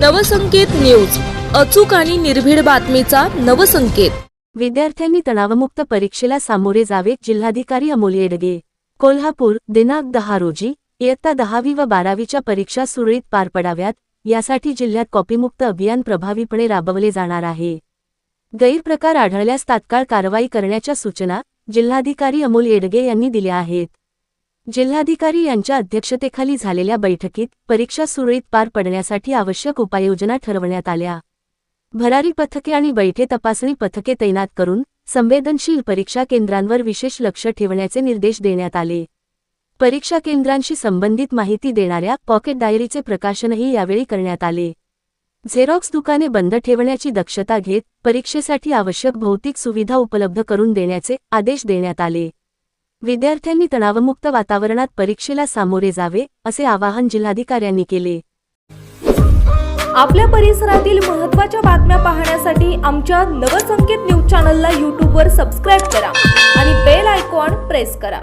Navsanket news. अचूक आणि निर्भीड बातमीचा नवसंकेत. विद्यार्थ्यांनी तणावमुक्त परीक्षेला सामोरे जावे जिल्हाधिकारी अमोल येडगे. कोल्हापूर दिनांक दहा रोजी इयत्ता दहावी व बारावीच्या परीक्षा सुरळीत पार पडाव्यात यासाठी जिल्ह्यात कॉपीमुक्त अभियान प्रभावीपणे राबवले जाणार आहे. गैरप्रकार आढळल्यास तात्काळ कारवाई करण्याच्या सूचना जिल्हाधिकारी अमोल येडगे यांनी दिल्या आहेत. जिल्हाधिकारी यांच्या अध्यक्षतेखाली झालेल्या बैठकीत परीक्षा सुरळीत पार पडण्यासाठी आवश्यक उपाययोजना ठरवण्यात आल्या. भरारी पथके आणि बैठे तपासणी पथके तैनात करून संवेदनशील परीक्षा केंद्रांवर विशेष लक्ष ठेवण्याचे निर्देश देण्यात आले. परीक्षा केंद्रांशी संबंधित माहिती देणाऱ्या पॉकेट डायरीचे प्रकाशनही यावेळी करण्यात आले. झेरॉक्स दुकाने बंद ठेवण्याची दक्षता घेत परीक्षेसाठी आवश्यक भौतिक सुविधा उपलब्ध करून देण्याचे आदेश देण्यात आले. विद्यार्थ्यांनी तणावमुक्त वातावरणात परीक्षेला सामोरे जावे असे आवाहन जिल्हाधिकाऱ्यांनी केले. आपल्या परिसरातील महत्त्वाच्या बातम्या पाहण्यासाठी आमच्या नवसंकेत न्यूज चॅनलला यूट्यूबवर सबस्क्राईब करा आणि बेल आयकॉन प्रेस करा.